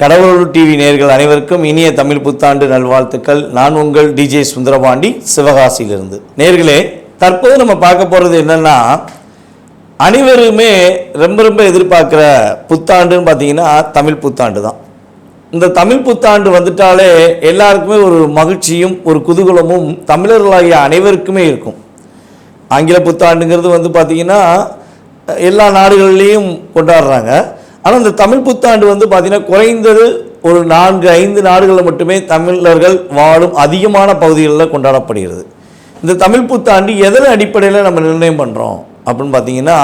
கடவுள் டிவி நேர்கள் அனைவருக்கும் இனிய தமிழ் புத்தாண்டு நல்வாழ்த்துக்கள். நான் உங்கள் டிஜே சுந்தரபாண்டி சிவகாசியிலிருந்து. நேர்களே தற்போது நம்ம பார்க்க போகிறது என்னன்னா அனைவருமே ரொம்ப ரொம்ப எதிர்பார்க்குற புத்தாண்டுன்னு பார்த்தீங்கன்னா தமிழ் புத்தாண்டு தான். இந்த தமிழ் புத்தாண்டு வந்துட்டாலே எல்லாருக்குமே ஒரு மகிழ்ச்சியும் ஒரு குதூகலமும் தமிழர்களாகிய அனைவருக்குமே இருக்கும். ஆங்கில புத்தாண்டுங்கிறது வந்து பார்த்திங்கன்னா எல்லா நாடுகள்லேயும் கொண்டாடுறாங்க. ஆனால் இந்த தமிழ் புத்தாண்டு வந்து பார்த்திங்கன்னா குறைந்தது ஒரு நான்கு ஐந்து நாடுகளில் மட்டுமே தமிழர்கள் வாழும் அதிகமான பகுதிகளில் கொண்டாடப்படுகிறது. இந்த தமிழ் புத்தாண்டு எதன் அடிப்படையில் நம்ம நிர்ணயம் பண்ணுறோம் அப்படின்னு பார்த்தீங்கன்னா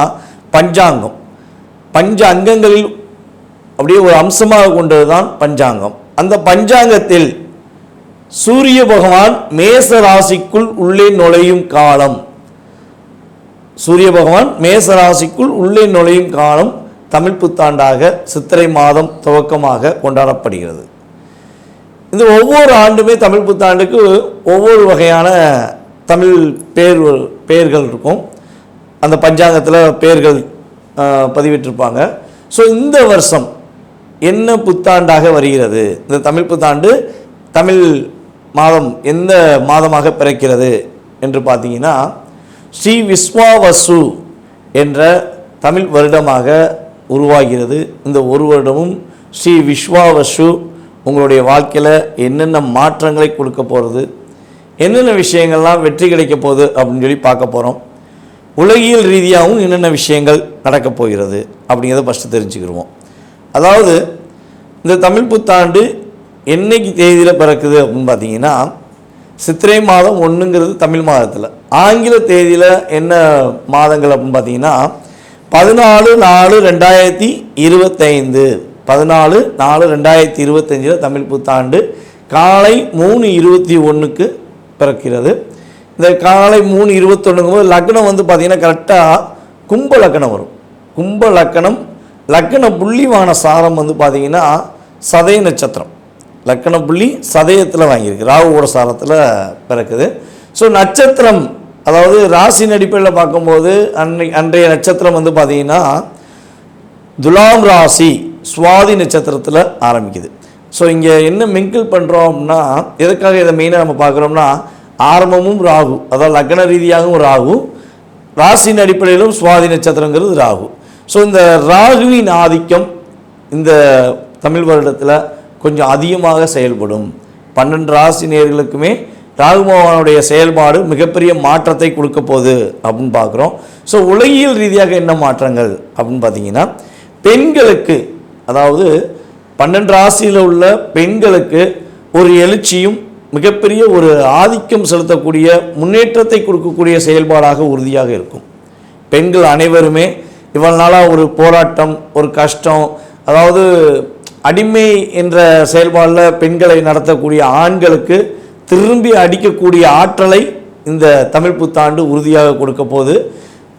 பஞ்சாங்கம். பஞ்ச அங்கங்களில் அப்படியே ஒரு அம்சமாக கொண்டது தான் பஞ்சாங்கம். அந்த பஞ்சாங்கத்தில் சூரிய பகவான் மேச ராசிக்குள் உள்ளே நுழையும் காலம். சூரிய பகவான் மேச ராசிக்குள் உள்ளே நுழையும் காலம் தமிழ் புத்தாண்டாக சித்திரை மாதம் துவக்கமாக கொண்டாடப்படுகிறது. இந்த ஒவ்வொரு ஆண்டுமே தமிழ் புத்தாண்டுக்கு ஒவ்வொரு வகையான தமிழ் பேர் பெயர்கள் இருக்கும். அந்த பஞ்சாங்கத்தில் பெயர்கள் பதிவிட்டிருப்பாங்க. ஸோ இந்த வருஷம் என்ன புத்தாண்டாக வருகிறது? இந்த தமிழ் புத்தாண்டு தமிழ் மாதம் எந்த மாதமாக பிறக்கிறது என்று பார்த்தீங்கன்னா ஸ்ரீ விஸ்வாவசு என்ற தமிழ் வருடமாக உருவாகிறது. இந்த ஒரு வருடமும் ஸ்ரீ விஸ்வாவசு உங்களுடைய வாழ்க்கையில் என்னென்ன மாற்றங்களை கொடுக்க போகிறது என்னென்ன விஷயங்கள்லாம் வெற்றி கிடைக்க போகுது அப்படின்னு சொல்லி பார்க்க போகிறோம் உலகியல் ரீதியாகவும் என்னென்ன விஷயங்கள் நடக்கப் போகிறது அப்படிங்கிறத ஃபஸ்ட்டு தெரிஞ்சுக்கிடுவோம். அதாவது இந்த தமிழ் புத்தாண்டு என்னைக்கு தேதியில் பிறக்குது அப்படின்னு பார்த்தீங்கன்னா சித்திரை மாதம் ஒன்றுங்கிறது தமிழ் மாதத்தில். ஆங்கில தேதியில் என்ன மாதங்கள் அப்படின்னு பார்த்தீங்கன்னா பதினாலு நாலு ரெண்டாயிரத்தி இருபத்தைந்து. பதினாலு நாலு ரெண்டாயிரத்தி இருபத்தஞ்சில் தமிழ் புத்தாண்டு காலை மூணு இருபத்தி ஒன்றுக்கு பிறக்கிறது. இந்த காலை மூணு இருபத்தொன்னுங்கும் போது லக்னம் வந்து பார்த்திங்கன்னா கரெக்டாக கும்ப லக்னம் வரும். கும்ப லக்னம் லக்ன புள்ளிவான சாரம் வந்து பார்த்திங்கன்னா சதய நட்சத்திரம். லக்கண புள்ளி சதயத்தில் வாங்கியிருக்கு. ராகுவோட சாரத்தில் பிறக்குது. ஸோ நட்சத்திரம் அதாவது ராசியின் அடிப்படையில் பார்க்கும்போது அன்னை அன்றைய நட்சத்திரம் வந்து பார்த்திங்கன்னா துலாம் ராசி சுவாதி நட்சத்திரத்தில் ஆரம்பிக்குது. ஸோ இங்கே என்ன மிங்கிள் பண்ணுறோம் அப்படின்னா எதுக்காக இதை மெயினாக நம்ம பார்க்குறோம்னா ஆரம்பமும் ராகு அதாவது லக்ன ரீதியாகவும் ராகு ராசியின் அடிப்படையிலும் சுவாதி நட்சத்திரங்கிறது ராகு. ஸோ இந்த ராகுவின் ஆதிக்கம் இந்த தமிழ் வருடத்தில் கொஞ்சம் அதிகமாக செயல்படும். பன்னெண்டு ராசி நேர்களுக்குமே ராகு செயல்பாடு மிகப்பெரிய மாற்றத்தை கொடுக்க போகுது அப்படின்னு பார்க்குறோம். ஸோ உலகியல் ரீதியாக என்ன மாற்றங்கள் அப்படின்னு பார்த்தீங்கன்னா பெண்களுக்கு அதாவது பன்னெண்டு ராசியில் உள்ள பெண்களுக்கு ஒரு எழுச்சியும் மிகப்பெரிய ஒரு ஆதிக்கம் செலுத்தக்கூடிய முன்னேற்றத்தை கொடுக்கக்கூடிய செயல்பாடாக உறுதியாக இருக்கும். பெண்கள் அனைவருமே இவ்வளவு நாளாக ஒரு போராட்டம் ஒரு கஷ்டம் அதாவது அடிமை என்ற செயல்பாடில் பெண்களை நடத்தக்கூடிய ஆண்களுக்கு திரும்பி அடிக்கக்கூடிய ஆற்றலை இந்த தமிழ் புத்தாண்டு உறுதியாக கொடுக்க போது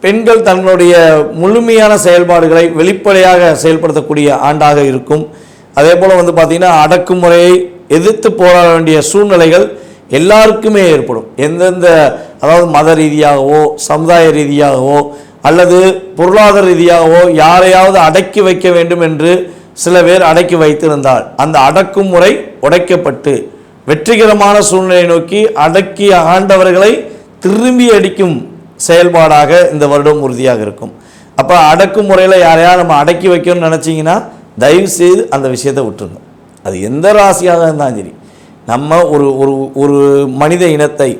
பெண்கள் தங்களுடைய முழுமையான செயல்பாடுகளை வெளிப்படையாக செயல்படுத்தக்கூடிய ஆண்டாக இருக்கும். அதே போல் வந்து பார்த்திங்கன்னா அடக்குமுறையை எதிர்த்து போராட வேண்டிய சூழ்நிலைகள் எல்லாருக்குமே ஏற்படும். எந்தெந்த அதாவது மத ரீதியாகவோ சமுதாய ரீதியாகவோ அல்லது பொருளாதார ரீதியாகவோ யாரையாவது அடக்கி வைக்க வேண்டும் என்று சில பேர் அடக்கி வைத்திருந்தால் அந்த அடக்குமுறை உடைக்கப்பட்டு வெற்றிகரமான சூழ்நிலையை நோக்கி அடக்கி ஆண்டவர்களை திரும்பி அடிக்கும் செயல்பாடாக இந்த வருடம் உறுதியாக இருக்கும். அப்போ அடக்குமுறையில் யாரையாவது நம்ம அடக்கி வைக்கணும்னு நினச்சிங்கன்னா தயவு செய்து அந்த விஷயத்தை விட்டுருங்க. அது எந்த ராசியாக இருந்தாலும் சரி. நம்ம ஒரு ஒரு ஒரு மனித இனத்தை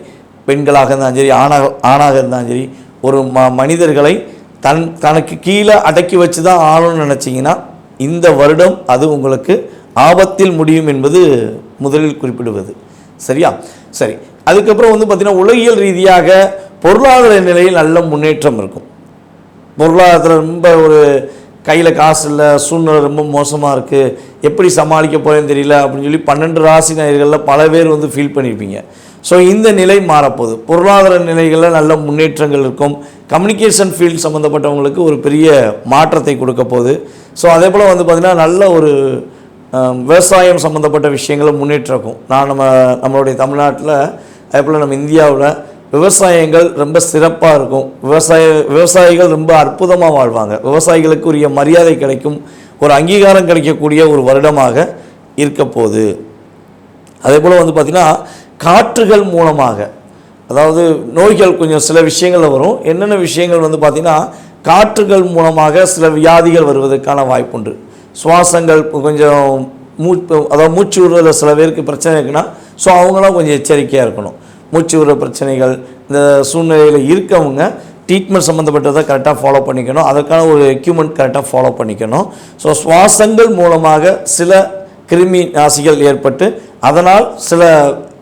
பெண்களாக இருந்தாலும் சரி ஆணாக ஆணாக இருந்தாலும் சரி ஒரு ம மனிதர்களை தன் தனக்கு கீழே அடக்கி வச்சு தான் ஆளணும்னு நினச்சிங்கன்னா இந்த வருடம் அது உங்களுக்கு ஆபத்தில் முடியும் என்பது முதலில் குறிப்பிடுவது. சரியா? சரி. அதுக்கப்புறம் வந்து பார்த்திங்கன்னா உலகியல் ரீதியாக பொருளாதார நிலையில் நல்ல முன்னேற்றம் இருக்கும். பொருளாதாரத்தில் ரொம்ப ஒரு கையில் காசு இல்லை சூழ்நிலை ரொம்ப மோசமாக இருக்குது எப்படி சமாளிக்க போகிறேன்னு தெரியல அப்படின்னு சொல்லி பன்னெண்டு ராசி நேயர்களில் பல பேர் வந்து ஃபீல் பண்ணியிருப்பீங்க ஸோ இந்த நிலை மாறப்போகுது. பொருளாதார நிலைகளில் நல்ல முன்னேற்றங்கள் இருக்கும். கம்யூனிகேஷன் ஃபீல்ட் சம்மந்தப்பட்டவங்களுக்கு ஒரு பெரிய மாற்றத்தை கொடுக்க போகுது. ஸோ அதே போல் வந்து பார்த்திங்கன்னா நல்ல ஒரு விவசாயம் சம்மந்தப்பட்ட விஷயங்களும் முன்னேற்றிருக்கும் நான் நம்ம நம்மளுடைய தமிழ்நாட்டில் அதே போல் நம்ம இந்தியாவில் விவசாயங்கள் ரொம்ப சிறப்பாக இருக்கும். விவசாய விவசாயிகள் ரொம்ப அற்புதமாக வாழ்வாங்க. விவசாயிகளுக்கு உரிய மரியாதை கிடைக்கும். ஒரு அங்கீகாரம் கிடைக்கக்கூடிய ஒரு வருடமாக இருக்க போகுது. அதே போல் வந்து பார்த்திங்கன்னா காற்றுகள் மூலமாக அதாவது நோய்கள் கொஞ்சம் சில விஷயங்கள்ல வரும். என்னென்ன விஷயங்கள் வந்து பார்த்திங்கன்னா காற்றுகள் மூலமாக சில வியாதிகள் வருவதற்கான வாய்ப்புண்டு. சுவாசங்கள் இப்போ கொஞ்சம் மூச்சு அதாவது மூச்சு விடுறதில் சில பேருக்கு பிரச்சனை இருக்குன்னா ஸோ அவங்களாம் கொஞ்சம் எச்சரிக்கையாக இருக்கணும். மூச்சு விடுற பிரச்சனைகள் இந்த சூழ்நிலையில் இருக்கவங்க ட்ரீட்மெண்ட் சம்மந்தப்பட்டதை கரெக்டாக ஃபாலோ பண்ணிக்கணும். அதற்கான ஒரு எக்யூப்மெண்ட் கரெக்டாக ஃபாலோ பண்ணிக்கணும். ஸோ சுவாசங்கள் மூலமாக சில கிருமி நாசிகள் ஏற்பட்டு அதனால் சில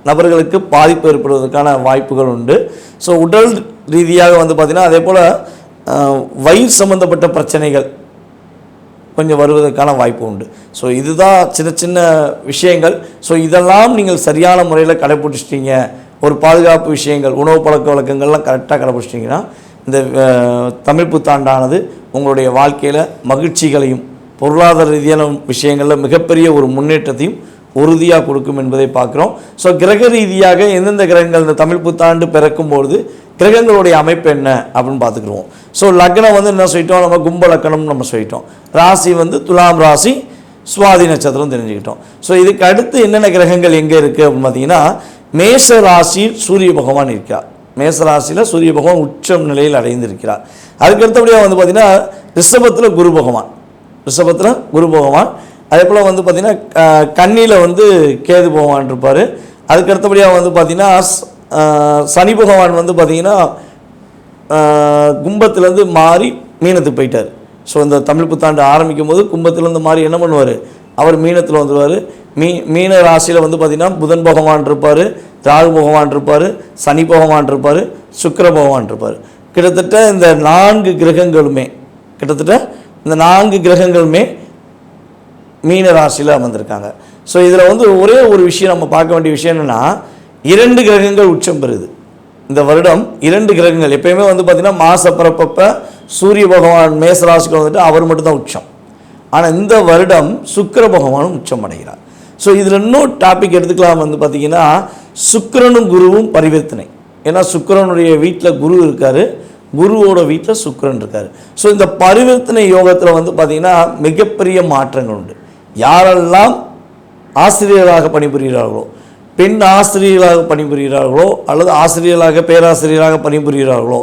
நபர்களுக்கு பாதிப்பு ஏற்படுவதற்கான வாய்ப்புகள் உண்டு. ஸோ உடல் ரீதியாக வந்து பார்த்திங்கன்னா அதே போல் வயிறு சம்மந்தப்பட்ட பிரச்சனைகள் கொஞ்சம் வருவதற்கான வாய்ப்பு உண்டு. ஸோ இதுதான் சின்ன சின்ன விஷயங்கள். ஸோ இதெல்லாம் நீங்கள் சரியான முறையில் கடைப்பிடிச்சிட்டிங்க. ஒரு பாதுகாப்பு விஷயங்கள் உணவு பழக்க வழக்கங்கள்லாம் கரெக்டாக கடைப்பிடிச்சிட்டிங்கன்னா இந்த தமிழ் புத்தாண்டானது உங்களுடைய வாழ்க்கையில் மகிழ்ச்சிகளையும் பொருளாதார ரீதியான விஷயங்களில் மிகப்பெரிய ஒரு முன்னேற்றத்தையும் உறுதியாக கொடுக்கும் என்பதை பார்க்குறோம். ஸோ கிரக ரீதியாக எந்தெந்த கிரகங்கள் இந்த தமிழ் புத்தாண்டு பிறக்கும்பொழுது கிரகங்களுடைய அமைப்பு என்ன அப்படின்னு பார்த்துக்குருவோம் ஸோ லக்னம் வந்து என்ன சொல்லிட்டோம்? நம்ம கும்பலக்கணம்னு நம்ம சொல்லிட்டோம். ராசி வந்து துலாம் ராசி சுவாதி நட்சத்திரம் தெரிஞ்சுக்கிட்டோம். ஸோ இதுக்கு அடுத்து என்னென்ன கிரகங்கள் எங்கே இருக்குது அப்படின்னு பார்த்தீங்கன்னா மேஷ ராசியில் சூரிய பகவான் இருக்கார் மேச ராசியில் சூரிய பகவான் உச்சம் நிலையில் அடைந்திருக்கிறார். அதுக்கு அடுத்தபடியாக வந்து பார்த்திங்கன்னா ரிஷபத்தில் குரு பகவான். ரிஷபத்தில் குரு பகவான். அதே போல் வந்து பார்த்திங்கன்னா கண்ணியில் வந்து கேது பகவான் இருப்பார். அதுக்கு அடுத்தபடியாக வந்து பார்த்திங்கன்னா சனி பகவான் வந்து பார்த்திங்கன்னா கும்பத்துலேருந்து மாறி மீனத்துக்கு போயிட்டார். ஸோ இந்த தமிழ் புத்தாண்டு ஆரம்பிக்கும் போது கும்பத்துலேருந்து மாறி என்ன பண்ணுவார்? அவர் மீனத்தில் வந்துடுவார் மீ மீன ராசியில் வந்து பார்த்திங்கன்னா புதன் பகவான் இருப்பார் ராகு பகவான் இருப்பார் சனி பகவான் இருப்பார் சுக்கர பகவான் இருப்பார். கிட்டத்தட்ட இந்த நான்கு கிரகங்களுமே கிட்டத்தட்ட இந்த நான்கு கிரகங்களுமே மீன ராசியில் அமர்ந்திருக்காங்க. ஸோ இதில் வந்து ஒரே ஒரு விஷயம் நம்ம பார்க்க வேண்டிய விஷயம் என்னென்னா இரண்டு கிரகங்கள் உச்சம் பெறுது. இந்த வருடம் இரண்டு கிரகங்கள் எப்பயுமே வந்து பார்த்திங்கன்னா மாச பிறப்பப்ப சூரிய பகவான் மேசராசிக்கு வந்துட்டு அவர் மட்டும்தான் உச்சம். ஆனால் இந்த வருடம் சுக்கர பகவானும் உச்சம் அடைகிறார். ஸோ இதில் இன்னும் டாபிக் எடுத்துக்கலாம் வந்து பார்த்திங்கன்னா சுக்கிரனும் குருவும் பரிவர்த்தனை. ஏன்னா சுக்கிரனுடைய வீட்டில் குரு இருக்கார் குருவோட வீட்டில் சுக்கரன் இருக்கார். ஸோ இந்த பரிவர்த்தனை யோகத்தில் வந்து பார்த்திங்கன்னா மிகப்பெரிய மாற்றங்கள் உண்டு. யாரெல்லாம் ஆசிரியராக பணிபுரிகிறார்களோ பெண் ஆசிரியர்களாக பணிபுரிகிறார்களோ அல்லது ஆசிரியர்களாக பேராசிரியராக பணிபுரிகிறார்களோ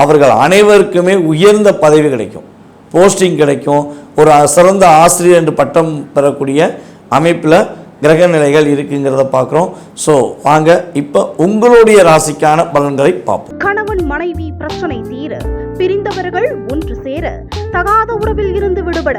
அவர்கள் அனைவருக்குமே உயர்ந்த பதவி கிடைக்கும். போஸ்டிங் கிடைக்கும். ஒரு சிறந்த ஆசிரியர் என்று பட்டம் பெறக்கூடிய அமைப்பில் கிரக நிலைகள் இருக்குங்கிறத பார்க்குறோம். ஸோ வாங்க இப்போ உங்களுடைய ராசிக்கான பலன்களை பார்ப்போம். கணவன் மனைவி பிரச்சனை தீர பிரிந்தவர்கள் ஒன்று சேர தகாத உறவில் இருந்து விடுபட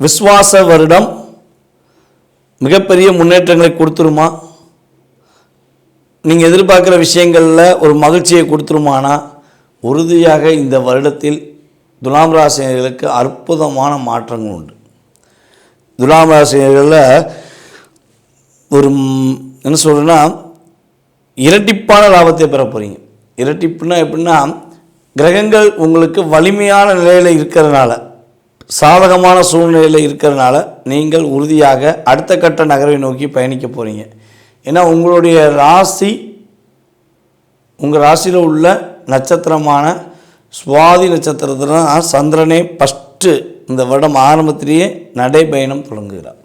விஸ்வாச வருடம் மிகப்பெரிய முன்னேற்றங்களை கொடுத்துருமா? நீங்கள் எதிர்பார்க்குற விஷயங்களில் ஒரு மகிழ்ச்சியை கொடுத்துருமானா? உறுதியாக இந்த வருடத்தில் துலாம் ராசினியர்களுக்கு அற்புதமான மாற்றங்கள் உண்டு. துலாம் ராசினியர்களில் ஒரு என்ன சொல்கிறேன்னா இரட்டிப்பான லாபத்தை பெற போகிறீங்க இரட்டிப்புனா எப்படின்னா கிரகங்கள் உங்களுக்கு வலிமையான நிலையில் இருக்கிறதுனால. சாதகமான சூழ்நிலையில் இருக்கிறதுனால நீங்கள் உறுதியாக அடுத்த கட்ட நகரை நோக்கி பயணிக்க போகிறீங்க ஏன்னா உங்களுடைய ராசி உங்கள் ராசியில் உள்ள நட்சத்திரமான சுவாதி நட்சத்திரத்தில் தான் சந்திரனே ஃபஸ்ட்டு இந்த வருடம் ஆரம்பத்திலேயே நடைபயணம் தொடங்குகிறார்.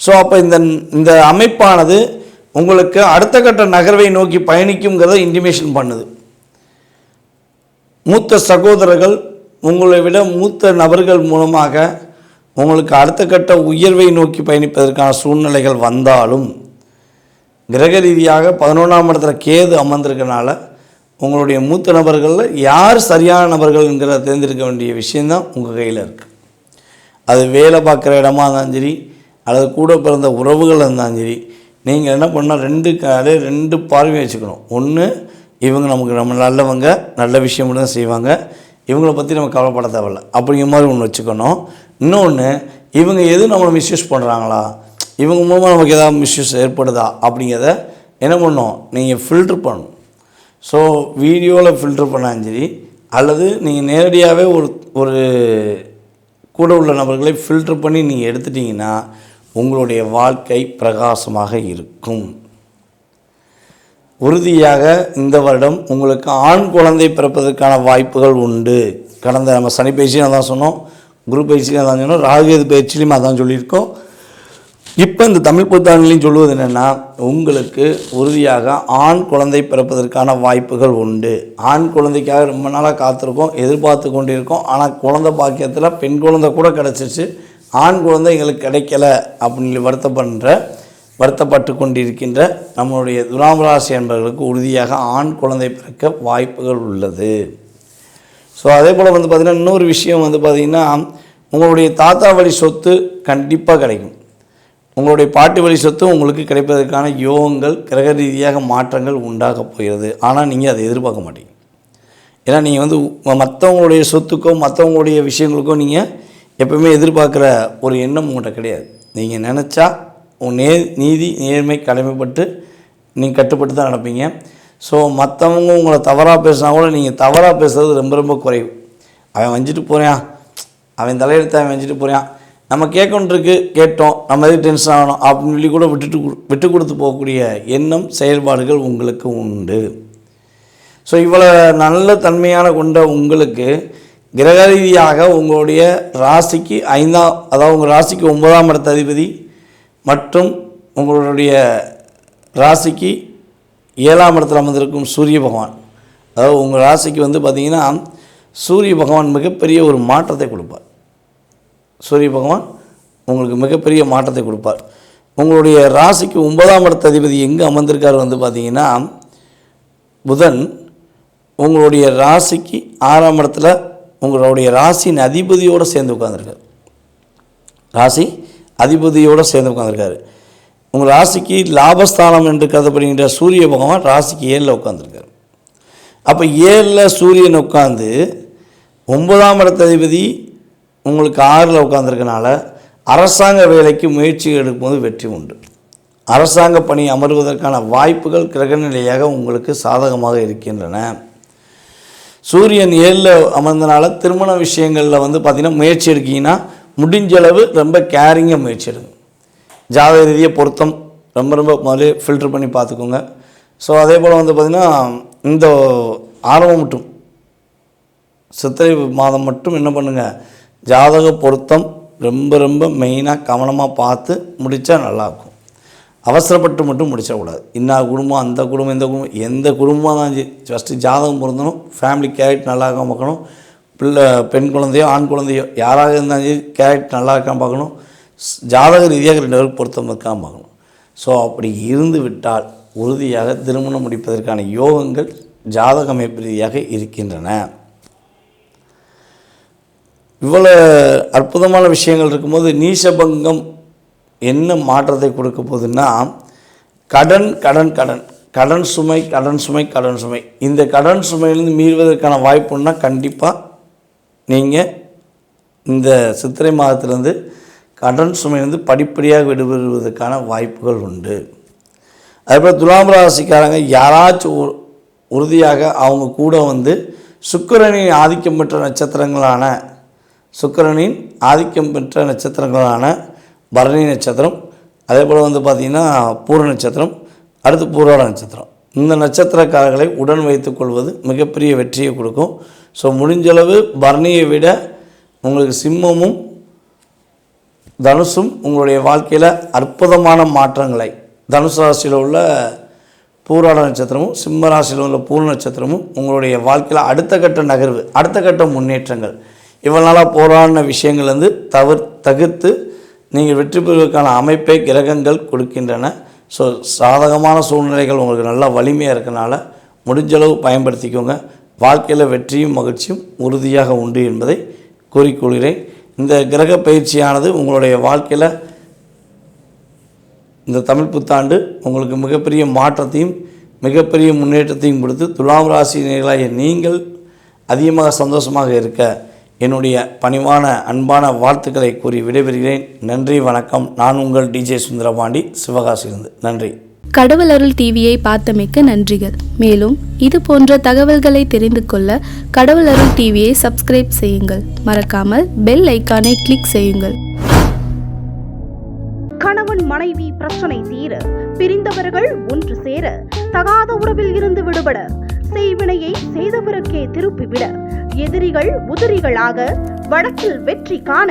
ஸோ அப்போ இந்த இந்த அமைப்பானது உங்களுக்கு அடுத்த கட்ட நகர்வை நோக்கி பயணிக்குங்கிறத இன்டிமேஷன் பண்ணுது. மூத்த சகோதரர்கள் உங்களை விட மூத்த நபர்கள் மூலமாக உங்களுக்கு அடுத்த கட்ட உயர்வை நோக்கி பயணிப்பதற்கான சூழ்நிலைகள் வந்தாலும் கிரக ரீதியாக பதினொன்றாம் இடத்துல கேது அமர்ந்திருக்கனால உங்களுடைய மூத்த நபர்களில் யார் சரியான நபர்கள்ங்கிறத தேர்ந்தெடுக்க வேண்டிய விஷயந்தான் உங்கள் கையில் இருக்குது அது வேலை பார்க்குற இடமா இருந்தாலும் சரி அல்லது கூட பிறந்த உறவுகள் இருந்தாலும் சரி நீங்கள் என்ன பண்ணால் ரெண்டு அதே ரெண்டு பார்வையும் வச்சுக்கணும். ஒன்று இவங்க நமக்கு நம்ம நல்லவங்க நல்ல விஷயம் தான் செய்வாங்க. இவங்களை பற்றி நம்ம கவலைப்பட தேவையில்ல. அப்படிங்கிற மாதிரி ஒன்று வச்சுக்கணும். இன்னொன்று இவங்க எது நம்மளை மிஸ்யூஸ் பண்ணுறாங்களா இவங்க மூலமாக நமக்கு ஏதாவது மிஸ்யூஸ் ஏற்படுதா? அப்படிங்கிறத என்ன பண்ணணும்? நீங்கள் ஃபில்ட்ரு பண்ணணும். ஸோ வீடியோவில் ஃபில்ட்ரு பண்ணாலும் சரி அல்லது நீங்கள் நேரடியாகவே ஒரு ஒரு கூட உள்ள நபர்களை ஃபில்ட்ரு பண்ணி நீங்கள் எடுத்துட்டிங்கன்னா உங்களுடைய வாழ்க்கை பிரகாசமாக இருக்கும். உறுதியாக இந்த வருடம் உங்களுக்கு ஆண் குழந்தை பிறப்பதற்கான வாய்ப்புகள் உண்டு. கடந்த நம்ம சனி பயிற்சியும் அதான் சொன்னோம். குரு பயிற்சியும் அதான் சொன்னோம். ராகுகேது பயிற்சியிலையும் அதான் சொல்லியிருக்கோம். இப்போ இந்த தமிழ் புத்தாண்டுலையும் சொல்லுவது என்னென்னா உங்களுக்கு உறுதியாக ஆண் குழந்தை பிறப்பதற்கான வாய்ப்புகள் உண்டு. ஆண் குழந்தைக்காக ரொம்ப நாளாக காத்திருக்கோம் எதிர்பார்த்து கொண்டிருக்கோம். ஆனால் குழந்தை பாக்கியத்தில் பெண் குழந்தை கூட கிடச்சிச்சு ஆண் குழந்தை எங்களுக்கு கிடைக்கல அப்படின்னு வருத்தப்படுற வருத்தப்பட்டு கொண்டிருக்கின்ற நம்மளுடைய துராமராசி என்பவர்களுக்கு உறுதியாக ஆண் குழந்தை பிறக்க வாய்ப்புகள் உள்ளது. ஸோ அதே போல் வந்து பார்த்திங்கன்னா இன்னொரு விஷயம் வந்து பார்த்திங்கன்னா உங்களுடைய தாத்தா வழி சொத்து கண்டிப்பாக கிடைக்கும். உங்களுடைய பாட்டி வழி சொத்து உங்களுக்கு கிடைப்பதற்கான யோகங்கள் கிரக ரீதியாக மாற்றங்கள் உண்டாக போகிறது. ஆனால் நீங்கள் அதை எதிர்பார்க்க மாட்டீங்க. ஏன்னா நீங்கள் வந்து மற்றவங்களுடைய சொத்துக்கோ மற்றவங்களுடைய விஷயங்களுக்கோ நீங்கள் எப்பவுமே எதிர்பார்க்குற ஒரு எண்ணம் உங்கள்கிட்ட கிடையாது. நீங்கள் நினச்சா உன் நே நீதி நேர்மை கடமைப்பட்டு நீங்கள் கட்டுப்பட்டு தான் நடப்பீங்க. ஸோ மற்றவங்க உங்களை தவறாக பேசினா கூட நீங்கள் தவறாக பேசுகிறது ரொம்ப ரொம்ப குறைவு. அவன் வஞ்சிட்டு போகிறான் அவன் தலையெடுத்து அவன் வஞ்சிட்டு போகிறான் நம்ம கேட்கணுருக்கு கேட்டோம். நம்ம எதுக்கு டென்ஷன் ஆகணும்? அப்படின்னு சொல்லி கூட விட்டுட்டு விட்டு கொடுத்து போகக்கூடிய எண்ணம் செயல்பாடுகள் உங்களுக்கு உண்டு. ஸோ இவ்வளோ நல்ல தன்மையான கொண்ட உங்களுக்கு கிரக ரீதியாக உங்களுடைய ராசிக்கு ஐந்தாம் அதாவது உங்கள் ராசிக்கு ஒன்பதாம் இடத்த அதிபதி மற்றும் உங்களுடைய ராசிக்கு ஏழாம் இடத்துல அமர்ந்திருக்கும் சூரிய பகவான். அதாவது உங்கள் ராசிக்கு வந்து பார்த்திங்கன்னா சூரிய பகவான் மிகப்பெரிய ஒரு மாற்றத்தை கொடுப்பார். சூரிய பகவான் உங்களுக்கு மிகப்பெரிய மாற்றத்தை கொடுப்பார். உங்களுடைய ராசிக்கு ஒன்பதாம் இடத்த அதிபதி எங்கே அமர்ந்திருக்கார் வந்து பார்த்தீங்கன்னா புதன் உங்களுடைய ராசிக்கு ஆறாம் இடத்துல உங்களுடைய ராசியின் அதிபதியோடு சேர்ந்து உட்காந்துருக்கார் ராசி அதிபதியோடு சேர்ந்து உட்காந்துருக்காரு உங்கள் ராசிக்கு லாபஸ்தானம் என்று கருதப்படுகின்ற சூரிய பகவான் ராசிக்கு ஏழில் உட்காந்துருக்காரு அப்போ ஏழில் சூரியன் உட்காந்து ஒன்பதாம் இடத்த அதிபதி உங்களுக்கு ஆறில் உட்காந்துருக்கனால அரசாங்க வேலைக்கு முயற்சி எடுக்கும்போது வெற்றி உண்டு. அரசாங்க பணி அமர்வதற்கான வாய்ப்புகள் கிரகநிலையாக உங்களுக்கு சாதகமாக இருக்கின்றன. சூரியன் ஏழில் அமர்ந்தனால திருமண விஷயங்களில் வந்து பார்த்திங்கன்னா முயற்சி எடுக்கீங்கன்னா முடிஞ்ச அளவு ரொம்ப கேரிங்காக முயற்சி எடுங்க ஜாதக ரீதியாக பொருத்தம். ரொம்ப ரொம்ப முதல்ல ஃபில்டர் பண்ணி பார்த்துக்கோங்க. ஸோ அதே போல் வந்து பார்த்திங்கன்னா இந்த ஆரம்பம் மட்டும். சித்திரை மாதம் மட்டும் என்ன பண்ணுங்கள் ஜாதக பொருத்தம் ரொம்ப ரொம்ப மெயினாக கவனமாக பார்த்து முடித்தா நல்லாயிருக்கும் அவசரப்பட்டு மட்டும் முடிச்சிடக்கூடாது இன்னா குடும்பம் அந்த குடும்பம் இந்த குடும்பம் எந்த குடும்பமாக தான் ஃபஸ்ட்டு ஜாதகம் பொருந்தணும். ஃபேமிலி கேரக்ட் நல்லா இருக்காம பார்க்கணும் பிள்ளை பெண் குழந்தையோ ஆண் குழந்தையோ யாராக இருந்தாலும் சரி கேரக்ட் நல்லா இருக்காம பார்க்கணும். ஸ்- ஜாதக ரீதியாக ரெண்டு பேருக்கு பொருத்தம் இருக்காம பார்க்கணும். ஸோ அப்படி இருந்து விட்டால் உறுதியாக திருமணம் முடிப்பதற்கான யோகங்கள் ஜாதக அமைப்பு ரீதியாக இருக்கின்றன. இவ்வளோ அற்புதமான விஷயங்கள் இருக்கும்போது நீசபங்கம் என்ன மாற்றத்தை கொடுக்க போகுதுன்னா கடன் கடன் கடன். கடன் சுமை கடன் சுமை கடன் சுமை. இந்த கடன் சுமையிலிருந்து மீறுவதற்கான வாய்ப்புன்னா கண்டிப்பாக நீங்கள் இந்த சித்திரை மாதத்திலேருந்து கடன் சுமையிலிருந்து படிப்படியாக விடுபடுவதற்கான வாய்ப்புகள் உண்டு. அதுபோல் துலாம் ராசிக்காரங்க யாராச்சும் உறுதியாக அவங்க கூட வந்து சுக்கரனின் ஆதிக்கம் பெற்ற நட்சத்திரங்களான சுக்கரனின் ஆதிக்கம் பெற்ற நட்சத்திரங்களான பரணி நட்சத்திரம் அதே போல் வந்து பார்த்திங்கன்னா பூர நட்சத்திரம் அடுத்து பூராட நட்சத்திரம். இந்த நட்சத்திரக்காரர்களை உடன் வைத்துக் கொள்வது மிகப்பெரிய வெற்றியை கொடுக்கும். ஸோ முடிஞ்சளவு பரணியை விட உங்களுக்கு சிம்மமும் தனுசும் உங்களுடைய வாழ்க்கையில் அற்புதமான மாற்றங்களை தனுசு ராசியில் உள்ள பூராட நட்சத்திரமும் சிம்ம ராசியில் உள்ள பூர்ண நட்சத்திரமும் உங்களுடைய வாழ்க்கையில் அடுத்த கட்ட நகர்வு அடுத்த கட்ட முன்னேற்றங்கள். இவ்வளோ நாளாக போராடின விஷயங்கள் வந்து தவிர் நீங்கள் வெற்றி பெறுவதற்கான அமைப்பை கிரகங்கள் கொடுக்கின்றன. ஸோ சாதகமான சூழ்நிலைகள் உங்களுக்கு நல்லா வலிமையாக இருக்கனால முடிஞ்சளவு பயன்படுத்திக்கோங்க. வாழ்க்கையில் வெற்றியும் மகிழ்ச்சியும் உறுதியாக உண்டு என்பதை கூறிக்கொள்கிறேன். இந்த கிரக பயிற்சியானது உங்களுடைய வாழ்க்கையில் இந்த தமிழ் புத்தாண்டு உங்களுக்கு மிகப்பெரிய மாற்றத்தையும் மிகப்பெரிய முன்னேற்றத்தையும் கொடுத்து துலாம் ராசினியர்களாகிய நீங்கள் அதிகமாக சந்தோஷமாக இருக்க என்னுடைய பணிவான அன்பான வாழ்த்துக்களை கூறி விடைபெறுகிறேன். நன்றி வணக்கம். நான் உங்கள் டிஜே சுந்தரபாண்டி. சிவகாசியிலிருந்து நன்றி. கடவுள் அருள் டிவியை பார்த்தமைக்க நன்றிகள். மேலும் இது போன்ற தகவல்களை தெரிந்து கொள்ள கடவுள் அருள் டிவியை சப்ஸ்கிரைப் செய்யுங்கள். மறக்காமல் பெல் ஐக்கானை கிளிக் செய்யுங்கள். கணவன் மனைவி பிரச்சனை தீர பிரிந்தவர்கள் ஒன்று சேர தகாத உறவில் இருந்து விடுபட செய்வினையை செய்தவருக்கே திருப்பிவிட எதிரிகள் உதிரிகளாக வடக்கில் வெற்றி காண